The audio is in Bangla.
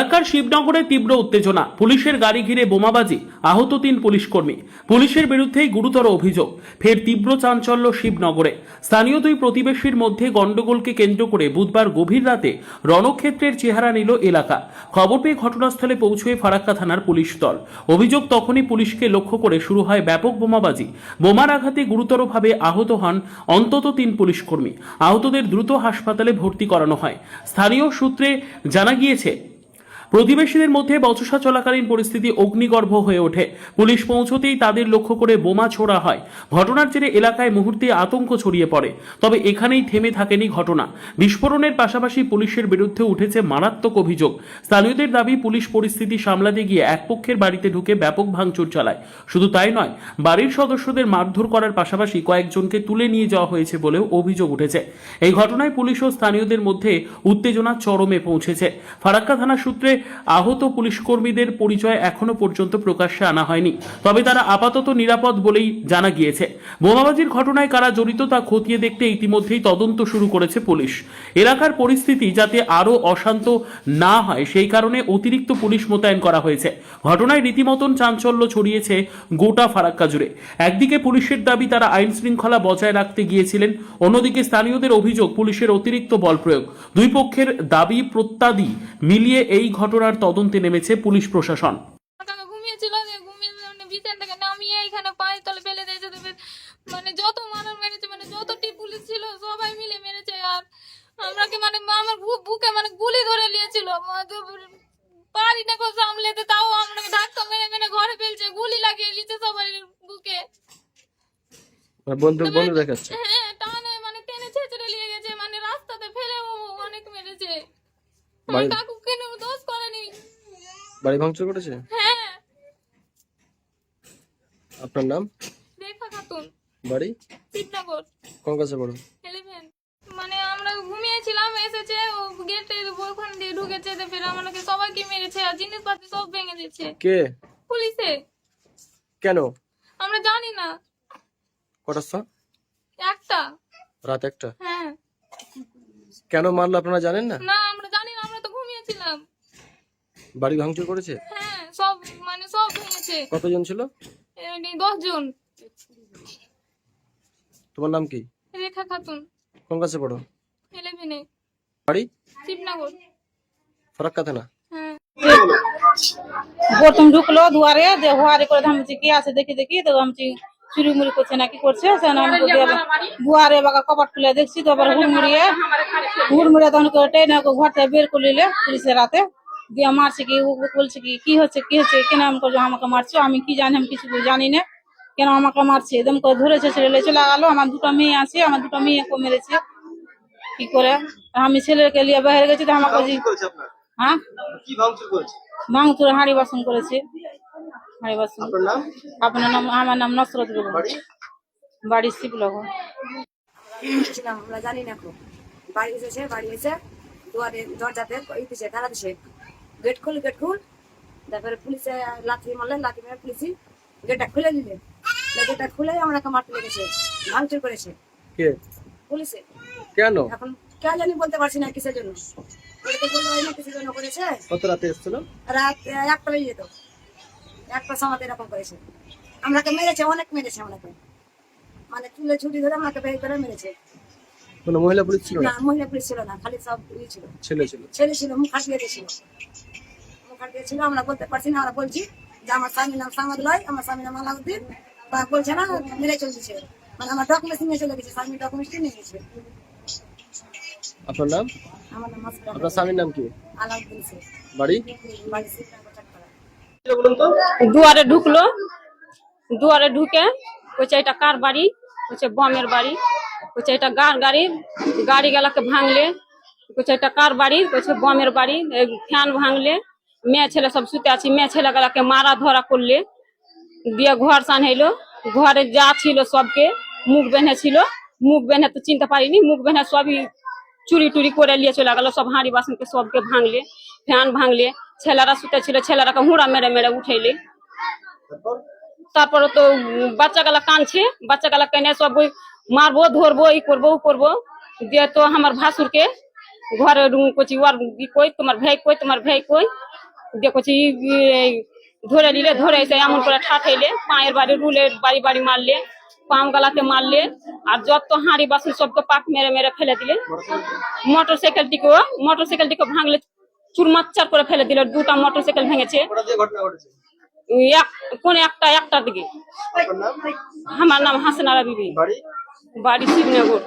ফারাক্কার শিবনগরে তীব্র উত্তেজনা। পুলিশের গাড়ি ঘিরে বোমাবাজি, আহত তিন পুলিশ কর্মী পুলিশের বিরুদ্ধেই গুরুতর অভিযোগ। ফের তীব্র চাঞ্চল্য শিবনগরে। স্থানীয় দুই প্রতিবেশীর মধ্যে গন্ডগোলকে কেন্দ্র করে বুধবার গভীর রাতে রণক্ষেত্রের চেহারা নিল এলাকা। খবর পেয়ে ঘটনাস্থলে পৌঁছয় ফারাক্কা থানার পুলিশ দল। অভিযোগ তখনই পুলিশকে লক্ষ্য করে শুরু হয় ব্যাপক বোমাবাজি। বোমার আঘাতে গুরুতরভাবে আহত হন অন্তত তিন পুলিশ কর্মী আহতদের দ্রুত হাসপাতালে ভর্তি করানো হয়। স্থানীয় সূত্রে জানা গিয়েছে প্রতিবেশীদের মধ্যে বচসা চলাকালীন পরিস্থিতি অগ্নিগর্ভ হয়ে ওঠে। পুলিশ পৌঁছতেই তাদের লক্ষ্য করে বোমা ছোড়া হয়। ঘটনার জেরে এলাকায় মুহূর্তে আতঙ্ক ছড়িয়ে পড়ে, তবে এখানেই থেমে থাকেনি ঘটনা। বিস্ফোরণের পাশাপাশি পুলিশের বিরুদ্ধে উঠেছে মারাত্মক অভিযোগ। স্থানীয়দের দাবি, পুলিশ পরিস্থিতি সামলাতে গিয়ে এক পক্ষের বাড়িতে ঢুকে ব্যাপক ভাঙচুর চালায়। শুধু তাই নয়, বাড়ির সদস্যদের মারধর করার পাশাপাশি কয়েকজনকে তুলে নিয়ে যাওয়া হয়েছে বলেও অভিযোগ উঠেছে। এই ঘটনায় পুলিশ ও স্থানীয়দের মধ্যে উত্তেজনা চরমে পৌঁছেছে। ফারাক্কা থানা সূত্রে আহত পুলিশ কর্মীদের পরিচয় এখনও পর্যন্ত প্রকাশ্যে আনা হয়নি। তবে তারা আপাতত নিরাপদ বলেই জানা গিয়েছে। বোমাবাজির ঘটনায় কারা জড়িত তা খতিয়ে দেখতে ইতিমধ্যেই তদন্ত শুরু করেছে পুলিশ। এলাকার পরিস্থিতি যাতে আরও অশান্ত না হয়, সেই কারণে অতিরিক্ত পুলিশ মোতায়েন করা হয়েছে। ঘটনায় রীতিমতন চাঞ্চল্য ছড়িয়েছে গোটা ফারাক্কা জুড়ে। একদিকে পুলিশের দাবি, তারা আইন শৃঙ্খলা বজায় রাখতে গিয়েছিলেন। অন্যদিকে স্থানীয়দের অভিযোগ, পুলিশের অতিরিক্ত বল প্রয়োগ। দুই পক্ষের দাবি প্রত্যাদি মিলিয়ে এই ঘটনার তদন্তে নেমেছে পুলিশ প্রশাসন। ঘুমিয়েছিল ঘুমিয়ে মানে বিছান থেকে নামিয়ে এখানে পায়ের তলে ফেলে দিয়েছে। মানে যত মানুষ মেরেছে মানে যতটি পুলিশ ছিল সবাই মিলে মেরেছে। আর আমরাকে মানে আমার বুকে মানে গুলি ধরে নিয়েছিল। পারি না কোথাও সামলেতে তাও আমরা ধাক্কা মেরে মেরে ঘরে ফেলছে গুলি লাগিয়ে নিয়েছে সবাই বুকে। বন্ধু বন্ধু দেখাচ্ছে? হ্যাঁ টানে মানে টেনে ছেঁচড়ে নিয়ে গেছে মানে রাস্তাতে ফেলে অনেক মেরেছে আমার বাড়ি- কাকু কেন দোষ করেনি বাড়ি ভাঙচুর করেছে? হ্যাঁ। আপনার নাম? রেখা খাতুন। বাড়ি? কোন কাছে পড়ো? মানে আমরা ঘুমিয়েছিলাম এসেছে ও গেটে ওখান দিয়ে ঢুকেছে তো ফের আমাকে সবাইকে মেরেছে আর জিনিসপাতি সব ভেঙে দিয়েছে। কে? পুলিশে। কেন? আমরা জানি না। কটার সময়? একটা। রাত একটা? হ্যাঁ। কেন মারলো আপনারা জানেন না? না আমরা জানি না আমরা তো ঘুমিয়েছিলাম বাড়ি ভাঙচুর করেছে? হ্যাঁ সব মানে সব ভেঙেছে। কতজন ছিল? দশ জন তোমার নাম কি? রেখা খাতুন। কোন কাছে পড়ো? ইলেভেনে বাড়ি? শিবনগর। ফারাক্কা থানা? হ্যাঁ। প্রথম ঢুকলো দুয়ারে যে হুয়ারে করে ভাবছি কি আছে দেখি দেখি তো ভাবছি চুরি মুড়ি করছে না কি করছে আমি দুয়ারে বাগা কপাট খুলে দেখছি তো আবার হুড়মুড়িয়ে হুড়মুড়িয়ে তখন করে টেনে ওকে বের করে নিলে পুলিশের রাতে দিয়ে মারছে কি ও বলছে কি কি হচ্ছে কি হচ্ছে কেন আমি করছ আমাকে মারছো? আমি কি জানি আমি কিছু জানি না। কেন আমাকে মারছে? একদম করে ধরেছে ছেলে চলে গেলো আমার দুটো মেয়ে আছে আমার দুটো মেয়েকে মেরেছে। কি করে? আমি ছেলেকে নিয়ে বাইরে গেছি তো আমাকে হ্যাঁ? ভাঙচুর হাঁড়ি বাসন করেছে। হাঁড়ি বাসন। আপনার নাম? আমার নাম নসরত বেগম। বাড়ি? শিবলগর ছিলাম আমরা জানি না বাড়ি এসেছে বাড়ি এসে দুয়ারে দরজাতে এই দিছে তারা দিছে গেট খুল গেট খুল। তারপরে পুলিশে লাথি মারলেন লাথি মেরে পুলিশি গেটটা খুলে দিলেন গেটটা খুলে আমাকে মারতে লেগেছে ভাঙচুর করেছে। কে? পুলিশে। কেন? এখন কেন জানি বলতে পারছি না কিসের জন্য। বলতে বলতে না কিসের জন্য করেছে। কত রাতে এসেছিল? রাত একটা বেজে যেত। একটা সময় এরকম করেছে। আমরাকে মেরেছে অনেক মেরেছে আমাকে। মানে চুলে ছুটি ধরে আমাকে বের করে মেরেছে। কোনো মহিলা পুলিশ ছিল? না মহিলা পুলিশ ছিল না খালি সব ইয়ে ছিল। ছেলে ছিল। ছেলে ছিল মুখ হাঁটিয়ে দিয়েছিল। আমরা বলতে পারছি না আমরা বলছি যে আমার স্বামীর নাম সামাদ লয় আমার স্বামীর নাম আলাউদ্দিন তা বলছে না মেরে চলছে। মানে আমার ডকুমেন্টস নিয়ে চলে গেছে স্বামীর ডকুমেন্টস নিয়ে গেছে। আপনার নাম? আমার নাম আপনার স্বামীর নাম কি? আলাউদ্দিন শেখ। বাড়ি? বাড়ি দুয়ারে ঢুকলো। দুয়ারে ঢুকে বলছে এটা কার বাড়ি? বলছে বমের বাড়ি। বলছে এটা গার গাড়ি। গাড়ি গেলাকে ভাঙলে বলছে এটা কার বাড়ি? বলছে বমের বাড়ি। এই ফ্যান ভাঙলে মেয়ে ছেলে সব শুতে আছি মেয়ে ছেলে গেলাকে মারা ধরা করলে দিয়ে ঘর সানহাইলো ঘরে যা ছিল সবকে মুখ বেঁধে ছিল মুখ বেঁধে তো চিনতে পারিনি মুখ বেঁধে সবই চুরি টুরি করে নিয়ে চলে গেল সব হাঁড়ি বাসনকে সবকে ভাঙলে ফ্যান ভাঙলে ছেলেরা শুতে ছিল ছেলেরাকে হুঁড়া মেরে মেরে উঠাইলে। তারপরে? তো বাচ্চা গেলা কানছে বাচ্চা গেলা কেনে সব মারবো ধরবো ই করব ও করব। দিয়ে তো আমার ভাসুরকে ঘরে রুম করছি ওর কই তোমার ভাই কই তোমার ভাই কই দেখছি ধরে নিলে ধরে এসে এমন করে ঠাঠাইলে পায়ের বাড়ি রুলের বাড়ি বাড়ি মারলে পাম গালাতে মারলে আর যত হাঁড়ি বাসন তো পাক মেরে মেরে ফেলে দিলে। মোটর সাইকেলটিকেও মোটর সাইকেলটিকে ভাঙলে চুরমাচ্চার করে ফেলে দিল দুটা মোটর সাইকেল ভেঙেছে কোন একটা একটার দিকে। আমার নাম হাসনারা বিবি। বাড়ি? বাড়ি শিবনগর।